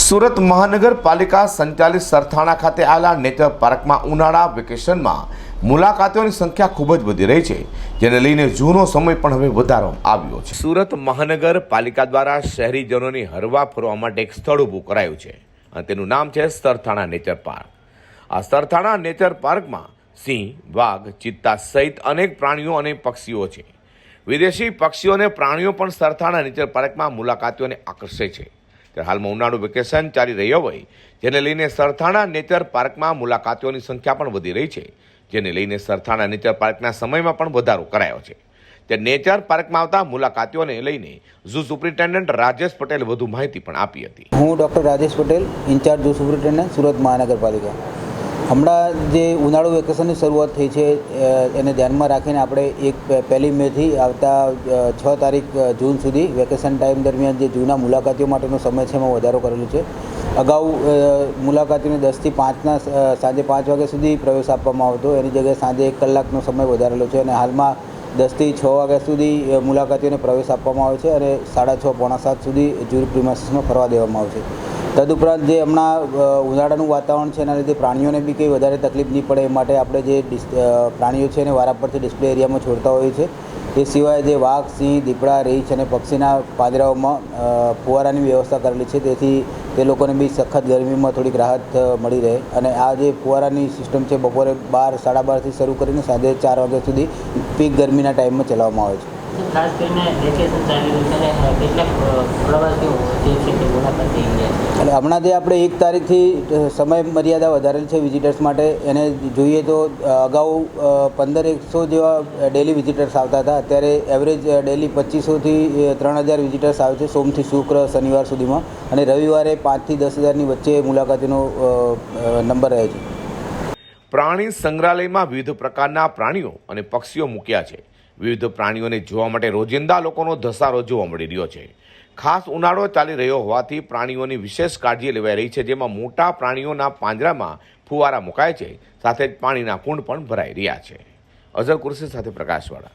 સુરત મહાનગરપાલિકા સંચાલિત સરથાણા ખાતે આવેલા નેચર પાર્કમાં ઉનાળા વેકેશનમાં મુલાકાતીઓની સંખ્યા ખૂબ જ વધી રહી છે, જેને લઈને જૂનો સમય પણ હવે વધારવામાં આવ્યો છે. સુરત મહાનગરપાલિકા દ્વારા શહેરીજનોની હરવા ફરવા માટે એક સ્થળ ઊભું કરાયું છે અને તેનું નામ છે સરથાણા નેચર પાર્ક. આ સરથાણા નેચર પાર્કમાં સિંહ, વાઘ, ચિત્તા સહિત અનેક પ્રાણીઓ અને પક્ષીઓ છે. વિદેશી પક્ષીઓ અને પ્રાણીઓ પણ સરથાણા નેચર પાર્કમાં મુલાકાતીઓને આકર્ષે છે. ત્યારે હાલમાં ઉનાળુ વેકેશન ચાલી રહ્યો હોય, જેને લઈને સરથાણા નેચર પાર્કમાં મુલાકાતીઓની સંખ્યા પણ વધી રહી છે, જેને લઈને સરથાણા નેચર પાર્કના સમયમાં પણ વધારો કરાયો છે. તે નેચર પાર્કમાં આવતા મુલાકાતીઓને લઈને ઝૂ સુપ્રિન્ટેન્ડન્ટ રાજેશ પટેલે વધુ માહિતી પણ આપી હતી. હું doctor Rajesh Patel, in-charge zoo superintendent Surat મહાનગરપાલિકા. હમણાં જે ઉનાળુ વેકેશનની શરૂઆત થઈ છે એને ધ્યાનમાં રાખીને આપણે એક પહેલી મેથી આવતા છ તારીખ જૂન સુધી વેકેશન ટાઈમ દરમિયાન જે જૂના મુલાકાતીઓ માટેનો સમય છે, એમાં વધારો કરેલો છે. અગાઉ મુલાકાતીઓને દસથી પાંચના સાંજે પાંચ વાગ્યા સુધી પ્રવેશ આપવામાં આવતો. એની જગ્યાએ સાંજે એક કલાકનો સમય વધારેલો છે અને હાલમાં દસથી છ વાગ્યા સુધી મુલાકાતીઓને પ્રવેશ આપવામાં આવે છે અને સાડા છ, પોણા સાત સુધી જૂર પ્રિમાસીસમાં ફરવા દેવામાં આવે છે. તદુપરાંત જે હમણાં ઉનાળાનું વાતાવરણ છે એના લીધે પ્રાણીઓને બી કંઈ વધારે તકલીફ નહીં પડે એ માટે આપણે જે પ્રાણીઓ છે એને વારાફરતી ડિસ્પ્લે એરિયામાં છોડતા હોઈએ છીએ. એ સિવાય જે વાઘ, સિંહ, દીપડા રીંછ અને પક્ષીના પાંજરાઓમાં ફુવારાની વ્યવસ્થા કરેલી છે. તેથી તે લોકોને બી સખત ગરમીમાં થોડીક રાહત મળી રહે. અને આ જે ફુવારાની સિસ્ટમ છે બપોરે બાર, સાડા બારથી શરૂ કરીને સાંજે ચાર વાગ્યા સુધી પીક ગરમીના ટાઈમમાં ચલાવવામાં આવે છે. ખાસ કરીને વેકેશન ચાલી રહ્યું છે કેટલાક પ્રવાસીઓ જે છે તે મુલાકાત લઈ ગયા છે એટલે હમણાં જે આપણે એક તારીખથી સમય મર્યાદા વધારેલ છે વિઝિટર્સ માટે, એને જોઈએ તો અગાઉ પંદર એકસો જેવા ડેલી વિઝિટર્સ આવતા હતા. અત્યારે એવરેજ ડેલી પચીસોથી ત્રણ હજાર વિઝિટર્સ આવે છે સોમથી શુક્ર, શનિવાર સુધીમાં. અને રવિવારે પાંચથી દસ હજારની વચ્ચે મુલાકાતીનો નંબર રહે છે. પ્રાણી સંગ્રહાલયમાં વિવિધ પ્રકારના પ્રાણીઓ અને પક્ષીઓ મૂક્યા છે. વિવિધ પ્રાણીઓને જોવા માટે રોજિંદા લોકોનો ધસારો જોવા મળી રહ્યો છે. ખાસ ઉનાળો ચાલી રહ્યો હોવાથી પ્રાણીઓની વિશેષ કાળજી લેવાઈ રહી છે, જેમાં મોટા પ્રાણીઓના પાંજરામાં ફુવારા મુકાય છે, સાથે જ પાણીના કુંડ પણ ભરાઈ રહ્યા છે. અઝર કુરશી સાથે પ્રકાશવાળા.